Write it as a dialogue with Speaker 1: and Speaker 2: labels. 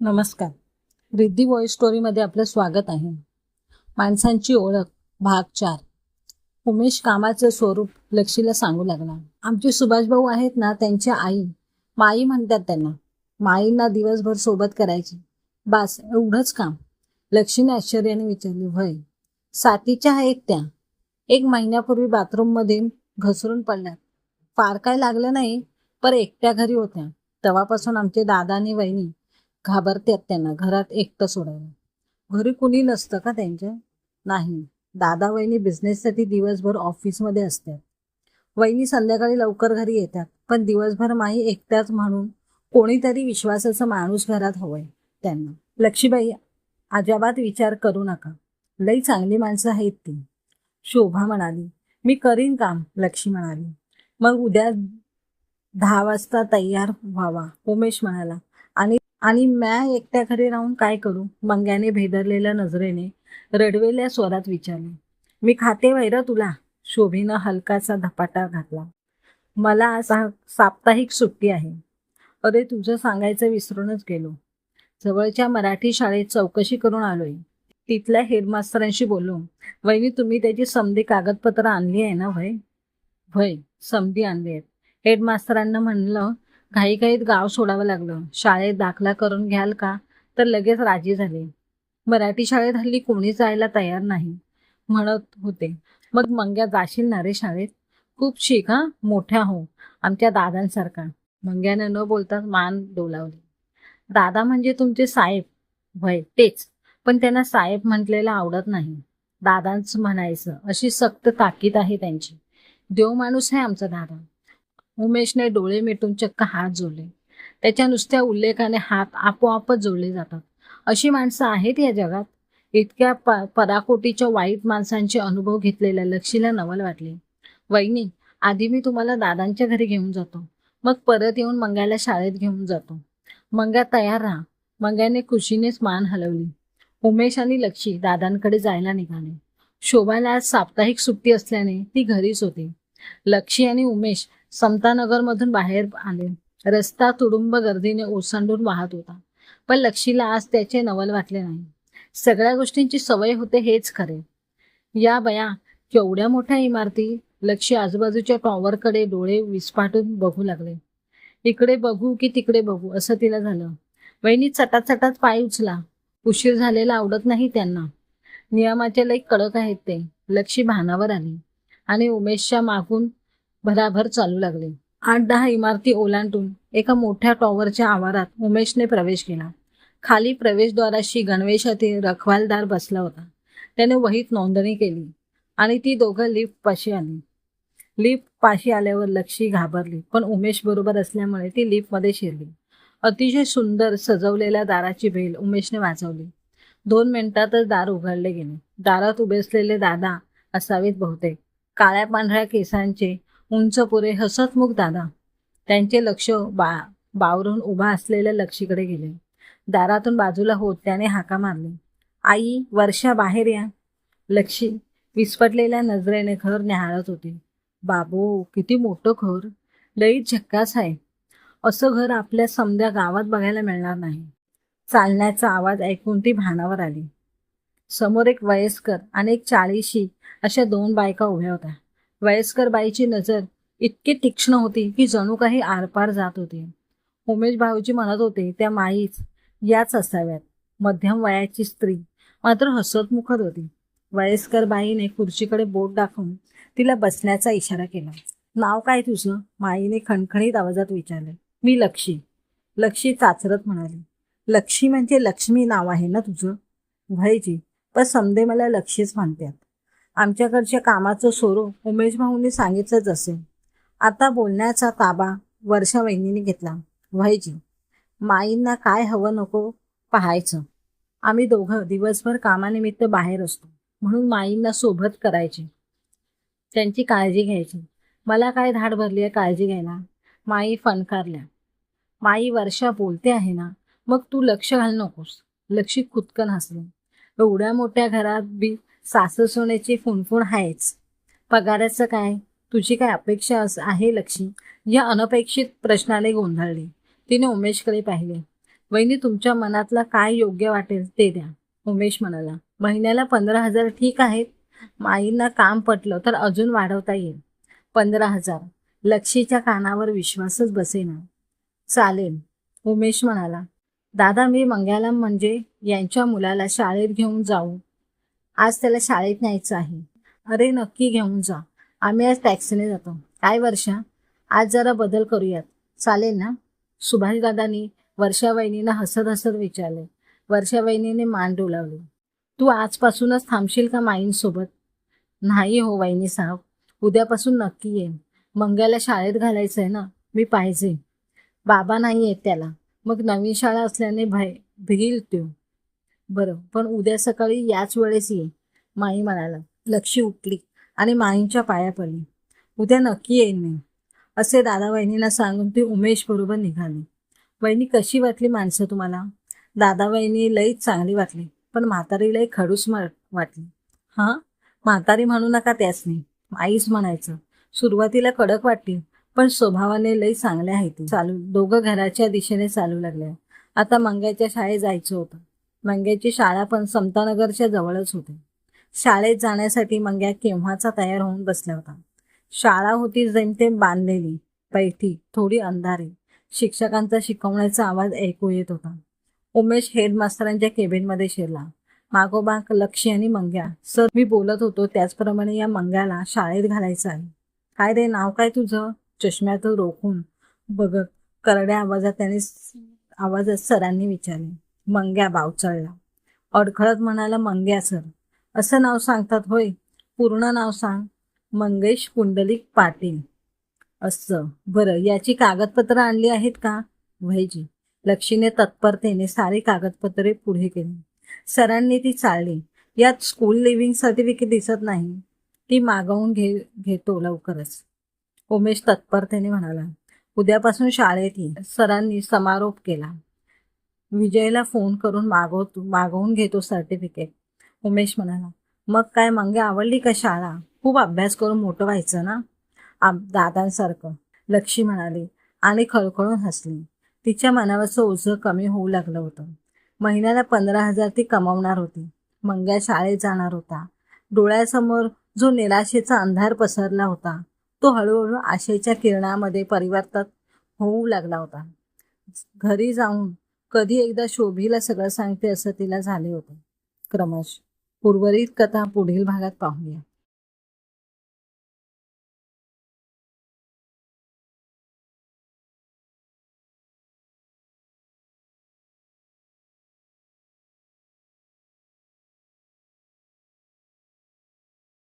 Speaker 1: नमस्कार. रिद्धी वॉइस स्टोरीमध्ये आपलं स्वागत आहे. माणसांची ओळख भाग चार उमेश कामाचं स्वरूप लक्षीला सांगू लागला. आमचे सुभाषभाऊ आहेत ना त्यांच्या आई. माई म्हणतात त्यांना. माईंना दिवसभर सोबत करायची. बास एवढंच काम. लक्षीने आश्चर्याने विचारले भय सातीच्या आहेत त्या. एक महिन्यापूर्वी बाथरूममध्ये घसरून पडल्यात. फार काय लागलं नाही पर एकट्या घरी होत्या. तेव्हापासून आमचे दादा आणि वहिनी घाबरतात त्यांना घरात एकटं सोडायला. घरी कुणी नसतं का त्यांच्या? नाही. दादा वहिनी बिझनेससाठी दिवसभर ऑफिसमध्ये असतात. वहिनी संध्याकाळी लवकर घरी येतात पण दिवसभर माही एकट्याच म्हणून कोणीतरी विश्वासाचा माणूस घरात हवंय त्यांना. लक्ष्मीबाई अजाबात विचार करू नका. लई चांगली माणसं आहेत ती. शोभा म्हणाली मी करीन काम लक्ष्मी म्हणाली. मग उद्या दहा वाजता तयार व्हावा उमेश म्हणाला. आणि मॅ म्या एकट्या घरी राहून काय करू? मंग्याने भेदरलेल्या नजरेने रडवेल्या स्वरात विचारले मी खाते वैर तुला? शोभीनं हलकासा धपाटा घातला. मला असा सा- साप्ताहिक सुट्टी आहे. अरे तुझं सांगायचं विसरूनच गेलो. जवळच्या मराठी शाळेत चौकशी करून आलोय. तिथल्या हेडमास्तरांशी बोललो वहिनी तुम्ही त्याची समधी कागदपत्र आणली आहे ना भय भय समधी आणली आहेत. हेडमास्तरांना म्हणलं घाईघाईत गाव सोडावं लागलं. शाळेत दाखला करून घ्याल का? तर लगेच राजी झाले. मराठी शाळेत हल्ली कोणी जायला तयार नाही म्हणत होते. मग मंग्या जाशील ना रे शाळेत? खूप शिक हा? मोठ्या हो आमच्या दादांसारखा. मंग्यानं न बोलताच मान डोलावली. दादा म्हणजे तुमचे साहेब. भय तेच. पण त्यांना साहेब म्हटलेलं आवडत नाही. दादांच म्हणायचं. अशी सक्त ताकीद आहे त्यांची. देव माणूस आहे आमचा दादा. उमेशने डोळे मिटून चक्क हात जोडले. त्याच्या नुसत्या उल्लेखाने हात आपोआपच जोडले जातात. अशी माणसं आहेत या जगात? इतक्या प पराकोटीच्या वाईट माणसांचे अनुभव घेतलेल्या लक्षीला नवल वाटले. वहिनी आधी मी तुम्हाला दादांच्या घरी घेऊन जातो. मग परत येऊन मंगायला शाळेत घेऊन जातो. मंगा तयार राहा. मंग्याने खुशीनेच मान हलवली. उमेश आणि लक्षी दादांकडे जायला निघाले. शोभाला आज साप्ताहिक सुट्टी असल्याने ती घरीच होती. लक्षी आणि उमेश समतानगरमधून बाहेर आले. रस्ता तुडुंब गर्दीने ओसंडून वाहत होता. पण लक्षीला आज त्याचे नवल वाटले नाही. सगळ्या गोष्टींची सवय होते हेच खरे. या बया केवढ्या मोठ्या इमारती लक्षी आजूबाजूच्या टॉवरकडे डोळे विस्फाटून बघू लागले. इकडे बघू की तिकडे बघू असं तिला झालं. वहिनी चटात चटात पाय उचला. उशीर झालेला आवडत नाही त्यांना. नियमाचे लई कडक आहेत ते. लक्षी भानावर आली. आणि उमेशच्या मागून भराभर चालू लागले. आठ दहा इमारती ओलांडून एका मोठ्या टॉवरच्या आवारात उमेशने प्रवेश केला. खाली प्रवेशद्वाराशी गणवेशातील रखवालदार बसला होता. त्याने वहीत नोंदणी केली आणि ती दोघं लिफ्ट पाशी आली. लिफ्ट पाशी आल्यावर लक्षी घाबरली पण उमेश बरोबर असल्यामुळे ती लिफ्टमध्ये शिरली. अतिशय सुंदर सजवलेल्या दाराची बेल उमेशने वाजवली. दोन मिनिटातच दार उघडले गेले. दारात उभे असलेले दादा असावेत बहुतेक. काळ्या पांढऱ्या केसांचे उंच पुरे हसतमुख दादा. त्यांचे लक्ष बा बावरून उभा असलेल्या लक्षीकडे गेले. दारातून बाजूला होत त्याने हाका मारली. आई वर्षा बाहेर या. लक्षी विस्फटलेल्या नजरेने घर न्याहाळत होती. बाबो किती मोठं घर. लई झक्कास आहे. असं घर आपल्या समद्या गावात बघायला मिळणार नाही. चालण्याचा आवाज ऐकून ती भानावर आली. समोर एक वयस्कर आणि एक चाळीशी अशा दोन बायका उभ्या होत्या. वयस्कर बाईची नजर इतकी तीक्ष्ण होती की जणू काही आरपार जात होती. उमेश भाऊजी म्हणत होते त्या माईच याच असाव्यात. मध्यम वयाची स्त्री मात्र हसतमुखत होती. वयस्कर बाईने खुर्चीकडे बोट दाखवून तिला बसण्याचा इशारा केला. नाव काय तुझं? माईने खणखणीत आवाजात विचारले. मी लक्षी. लक्षी चाचरत म्हणाली. लक्षी म्हणजे लक्ष्मी नाव आहे ना तुझं? भाईजी पण समदे मला लक्षीच म्हणतात आमच्याकडच्या कामाचं स्वरूप उमेश भाऊंनी सांगितलंच असेल. आता बोलण्याचा ताबा वर्षा वहिनीने घेतला. व्हायची माईंना काय हवं नको पाहायचं. आम्ही दोघं दिवसभर कामानिमित्त बाहेर असतो म्हणून माईंना सोबत करायची. त्यांची काळजी घ्यायची. मला काय धाड भरली आहे काळजी घ्यायला? माई फणकारल्या. माई वर्षा बोलते आहे ना मग तू लक्ष घाल नकोस. लक्षी खुदकन हसले. एवढ्या मोठ्या घरात बी सासू सोन्याची फुणफुण आहेच. पगाराचं काय? तुझी काय अपेक्षा अस आहे लक्ष्मी? या अनपेक्षित प्रश्नाने गोंधळली. तिने उमेशकडे पाहिले. वहिनी तुमच्या मनातला काय योग्य वाटेल ते द्या. उमेश म्हणाला महिन्याला पंधरा हजार ठीक आहेत. माईंना काम पटलं तर अजून वाढवता येईल. पंधरा हजार. लक्षीच्या कानावर विश्वासच बसेना. चालेल. उमेश म्हणाला दादा मी मंग्याला म्हणजे यांच्या मुलाला शाळेत घेऊन जाऊ. आज त्याला शाळेत न्यायचं आहे. अरे नक्की घेऊन जा. आम्ही आज टॅक्सीने जातो. काय वर्षा? आज जरा बदल करूयात. चालेल ना? सुभाष दादानी वर्षा हसत हसत विचारले. वर्षावहिनीने मान डोलावली. तू आजपासूनच थांबशील का माईंसोबत? नाही हो वहिनी साहेब. उद्यापासून नक्की येईन. मंग्याला शाळेत घालायचं आहे ना? मी पाहिजे. बाबा नाही येत त्याला. मग नवीन शाळा असल्याने भय भिईल तो बरं. पण उद्या सकाळी याच वेळेस ये माई म्हणाला लक्षी उठली आणि माईंच्या पाया पडली. उद्या नक्की येईन मी असे दादा वहिनींना सांगून ती उमेश बरोबर निघाली. वहिनी कशी वाटली माणसं तुम्हाला? दादा वहिनी लईच चांगली वाटली पण म्हातारी लई खडूस वाटली. हां? म्हातारी म्हणू नका त्यासनी आईच म्हणायचं. सुरुवातीला कडक वाटली पण स्वभावाने लई चांगले आहेत चालू दोघं घराच्या दिशेने चालू लागले आता मंग्याच्या शाळेत जायचं होतं. मंग्याची शाळा पण समतानगरच्या जवळच होती. शाळेत जाण्यासाठी मंग्या केव्हाचा तयार होऊन बसला होता शाळा होती जेमतेम बांधलेली पैठी थोडी अंधारी. शिक्षकांचा शिकवण्याचा आवाज ऐकू येत होता. उमेश हेडमास्तरांच्या केबिनमध्ये शिरला. मागोबा लक्ष्य आणि मंग्या. सर मी बोलत होतो त्याचप्रमाणे या मंग्याला शाळेत घालायचं आहे. काय रे नाव काय तुझं? चष्म्यात रोखून बघत करड्या आवाजात त्याने आवाजात सरांनी विचारले. मंग्या बावचळला अडखळत म्हणाला मंग्या सर असं नाव सांगतात होय? पूर्ण नाव सांग. मंगेश पुंडलिक पाटील. असं? बरं याची कागदपत्र आणली आहेत का? व्हायची लक्ष्मीने तत्परतेने सारी कागदपत्रे पुढे केली. सरांनी ती चालली. यात स्कूल लिव्हिंग सर्टिफिकेट दिसत नाही. ती मागवून घे घेतो लवकरच. उमेश तत्परतेने म्हणाला उद्यापासून शाळेत सरांनी समारोप केला. विजयला फोन करून मागवतो मागवून घेतो सर्टिफिकेट उमेश म्हणाला मग काय मंगे आवडली का शाळा? खूप अभ्यास करून मोठं व्हायचं ना? आम- दादांसारखं. लक्षी म्हणाली आणि खळखळून हसली. तिच्या मनावरचं ओझं कमी होऊ लागलं होतं. महिन्याला पंधरा हजार ती कमावणार होती. मंग्या शाळेत जाणार होता. डोळ्यासमोर जो निराशेचा अंधार पसरला होता तो हळूहळू आशेच्या किरणामध्ये परिवर्तित होऊ लागला होता. घरी जाऊन कधी एकदा शोभीला सगळं सांगते असं तिला झाले होते. क्रमश. उर्वरित कथा पुढील भागात पाहूया.